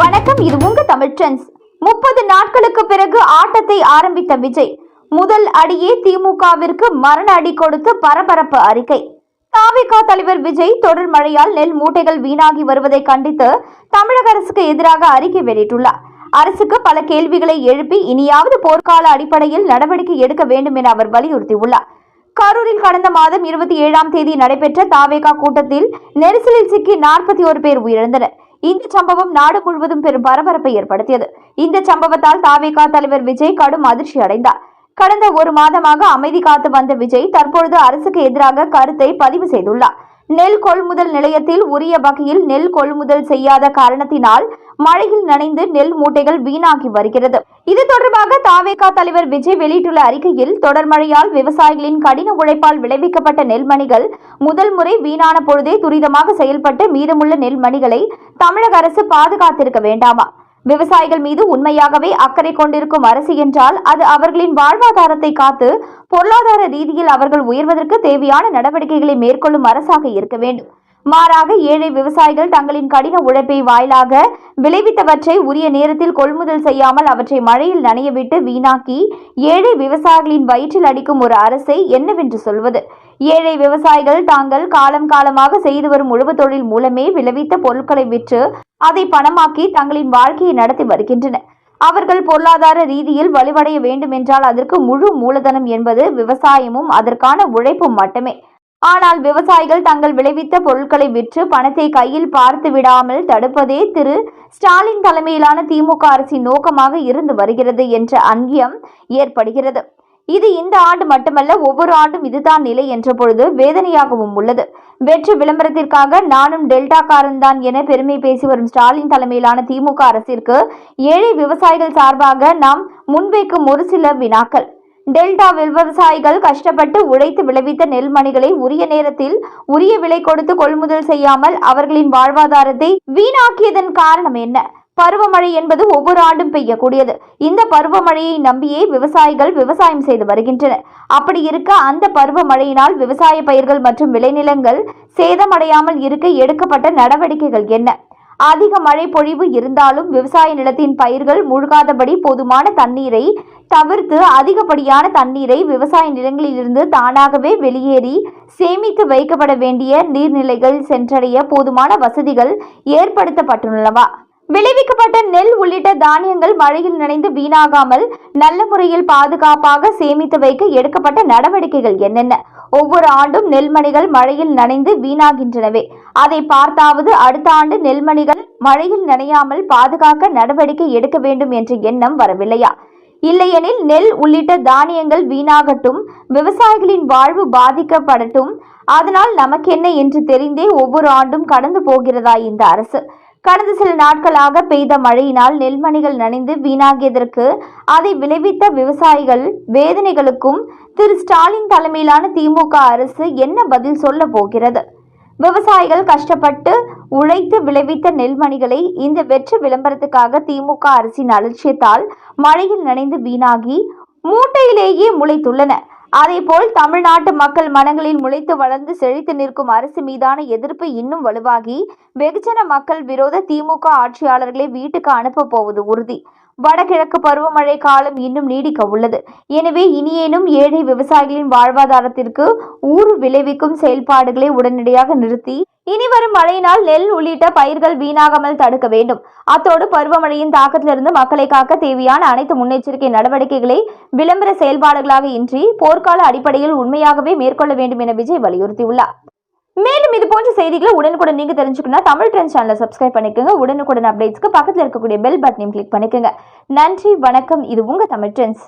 வணக்கம் இது உங்க தமிழ் ட்ரெண்ட்ஸ். முப்பது நாட்களுக்கு பிறகு ஆட்டத்தை ஆரம்பித்த விஜய் முதல் அடியே திமுகவிற்கு மரண அடி கொடுத்து பரபரப்பு அறிக்கை. தாவிக தலைவர் விஜய் தொடர் மழையால் நெல் மூட்டைகள் வீணாகி வருவதை கண்டித்து தமிழக அரசுக்கு எதிராக அறிக்கை வெளியிட்டுள்ளார். அரசுக்கு பல கேள்விகளை எழுப்பி இனியாவது போர்க்கால அடிப்படையில் நடவடிக்கை எடுக்க வேண்டும் என அவர் வலியுறுத்தியுள்ளார். கரூரில் கடந்த மாதம் இருபத்தி ஏழாம் தேதி நடைபெற்ற தாவேகா கூட்டத்தில் நெரிசலில் சிக்கி நாற்பத்தி ஒரு பேர் உயிரிழந்தனர். இந்த சம்பவம் நாடு முழுவதும் பெரும் பரபரப்பை ஏற்படுத்தியது. இந்த சம்பவத்தால் தாவேகா தலைவர் விஜய் கடும் அதிர்ச்சி அடைந்தார். கடந்த ஒரு மாதமாக அமைதி காத்து வந்த விஜய் தற்பொழுது அரசுக்கு எதிராக கருத்தை பதிவு செய்துள்ளார். நெல் கொள்முதல் நிலையத்தில் உரிய வகையில் நெல் கொள்முதல் செய்யாத காரணத்தினால் மழையில் நனைந்து நெல் மூட்டைகள் வீணாகி வருகிறது. இது தொடர்பாக தாவேகா தலைவர் விஜய் வெளியிட்டுள்ள அறிக்கையில் தொடர் மழையால் விவசாயிகளின் கடின உழைப்பால் விளைவிக்கப்பட்ட நெல்மணிகள் முதல் முறை வீணான பொழுதே துரிதமாக செயல்பட்டு மீதமுள்ள நெல்மணிகளை தமிழக அரசு பாதுகாத்திருக்க வேண்டாமா? விவசாயிகள் மீது உண்மையாகவே அக்கறை கொண்டிருக்கும் அரசு என்றால் அது அவர்களின் வாழ்வாதாரத்தை காத்து பொருளாதார ரீதியில் அவர்கள் உயர்வதற்கு தேவையான நடவடிக்கைகளை மேற்கொள்ளும் அரசாக இருக்க வேண்டும். மாறாக ஏழை விவசாயிகள் தங்களின் கடின உழைப்பை வாயிலாக விளைவித்தவற்றை உரிய நேரத்தில் கொள்முதல் செய்யாமல் அவற்றை மழையில் நனையவிட்டு வீணாக்கி ஏழை விவசாயிகளின் வயிற்றில் அடிக்கும் ஒரு அரசை என்னவென்று சொல்வது? ஏழை விவசாயிகள் தாங்கள் காலம் காலமாக செய்து வரும் உழவு தொழில் மூலமே விளைவித்த பொருட்களை விற்று அதை பணமாக்கி தங்களின் வாழ்க்கையை நடத்தி வருகின்றனர். அவர்கள் பொருளாதார ரீதியில் வலுவடைய வேண்டும் என்றால் அதற்கு முழு மூலதனம் என்பது விவசாயமும் அதற்கான உழைப்பும் மட்டுமே. ஆனால் விவசாயிகள் தங்கள் விளைவித்த பொருட்களை விற்று பணத்தை கையில் பார்த்து விடாமல் தடுப்பதே திரு ஸ்டாலின் தலைமையிலான திமுக அரசின் நோக்கமாக இருந்து வருகிறது என்ற அங்கியம் ஏற்படுகிறது. இது இந்த ஆண்டு மட்டுமல்ல ஒவ்வொரு ஆண்டும் இதுதான் நிலை என்ற பொழுது வேதனையாகவும் உள்ளது. வெற்றி விளம்பரத்திற்காக நானும் டெல்டாக்காரன் தான் என பெருமை பேசி வரும் ஸ்டாலின் தலைமையிலான திமுக அரசிற்கு ஏழை விவசாயிகள் சார்பாக நாம் முன்வைக்கும் ஒரு சில வினாக்கள். டெல்டா விவசாயிகள் கஷ்டப்பட்டு உழைத்து விளைவித்த நெல்மணிகளை உரிய நேரத்தில் உரிய விலை கொடுத்து கொள்முதல் செய்யாமல் அவர்களின் வாழ்வாதாரத்தை வீணாக்கியதன் காரணம் என்ன? பருவமழை என்பது ஒவ்வொரு ஆண்டும் பெய்யக்கூடியது. இந்த பருவமழையை நம்பியே விவசாயிகள் விவசாயம் செய்து வருகின்றனர். அப்படி இருக்க அந்த பருவமழையினால் விவசாய பயிர்கள் மற்றும் விளைநிலங்கள் சேதமடையாமல் இருக்க எடுக்கப்பட்ட நடவடிக்கைகள் என்ன? அதிக மழை பொழிவு இருந்தாலும் விவசாய நிலத்தின் பயிர்கள் மூழ்காதபடி போதுமான தண்ணீரை தவிர்த்து அதிகப்படியான தண்ணீரை விவசாய நிலங்களிலிருந்து தானாகவே வெளியேறி சேமித்து வைக்கப்பட வேண்டிய நீர்நிலைகள் சென்றடைய போதுமான வசதிகள் ஏற்படுத்தப்பட்டுள்ளனவா? விளைவிக்கப்பட்ட நெல் உள்ளிட்ட தானியங்கள் மழையில் நனைந்து வீணாகாமல் நல்ல முறையில் பாதுகாப்பாக சேமித்து வைக்க எடுக்கப்பட்ட நடவடிக்கைகள் என்னென்ன? ஒவ்வொரு ஆண்டும் நெல்மணிகள் மழையில் நனைந்து வீணாகின்றனவே. அதை பார்த்தாவது அடுத்த ஆண்டு நெல்மணிகள் மழையில் நனையாமல் பாதுகாக்க நடவடிக்கை எடுக்க வேண்டும் என்ற எண்ணம் வரவில்லையா? இல்லையெனில் நெல் உள்ளிட்ட தானியங்கள் வீணாகட்டும் விவசாயிகளின் வாழ்வு பாதிக்கப்படட்டும். அதனால் நமக்கென்ன என்று தெரிந்தே ஒவ்வொரு ஆண்டும் கடந்து போகிறதா இந்த அரசு? கடந்த சில நாட்களாக பெய்த மழையினால் நெல்மணிகள் நனைந்து வீணாகியதற்கு அதை விளைவித்த விவசாயிகள் வேதனைகளுக்கும் திரு. ஸ்டாலின் தலைமையிலான திமுக அரசு என்ன பதில் சொல்ல போகிறது? விவசாயிகள் கஷ்டப்பட்டு உழைத்து விளைவித்த நெல்மணிகளை இந்த வெற்றி விளம்பரத்துக்காக திமுக அரசின் அலட்சியத்தால் மழையில் நனைந்து வீணாகி மூட்டையிலேயே முளைத்துள்ளன. அதேபோல் தமிழ்நாட்டு மக்கள் மனங்களில் முளைத்து வளர்ந்து செழித்து நிற்கும் அரசு மீதான எதிர்ப்பு இன்னும் வலுவாகி வெகுஜன மக்கள் விரோத திமுக ஆட்சியாளர்களை வீட்டுக்கு அனுப்ப போவது உறுதி. வடகிழக்கு பருவமழை காலம் இன்னும் நீடிக்க உள்ளது எனவே இனியேனும் ஏழை விவசாயிகளின் வாழ்வாதாரத்திற்கு ஊறு விளைவிக்கும் செயல்பாடுகளை உடனடியாக நிறுத்தி இனி வரும் மழையினால் நெல் உள்ளிட்ட பயிர்கள் வீணாகாமல் தடுக்க வேண்டும். அத்தோடு பருவமழையின் தாக்கத்திலிருந்து மக்களை காக்க தேவையான அனைத்து முன்னெச்சரிக்கை நடவடிக்கைகளை விளம்பர செயல்பாடுகளாக இன்றி போர்க்கால அடிப்படையில் உண்மையாகவே மேற்கொள்ள வேண்டும் என விஜய் வலியுறுத்தியுள்ளார். மேலும் இது போன்ற செய்திகளை உடனுக்குடன் நீங்க தெரிஞ்சுக்கணும் தமிழ் ட்ரெண்ட் சேனலை சப்ஸ்கிரைப் பண்ணிக்கோங்க. உடனுக்குடன் அப்டேட்ஸ்க்கு பக்கத்தில் இருக்கக்கூடிய பெல் பட்டனையும் கிளிக் பண்ணிக்கோங்க. நன்றி வணக்கம். இது உங்க தமிழ் ட்ரெண்ட்ஸ்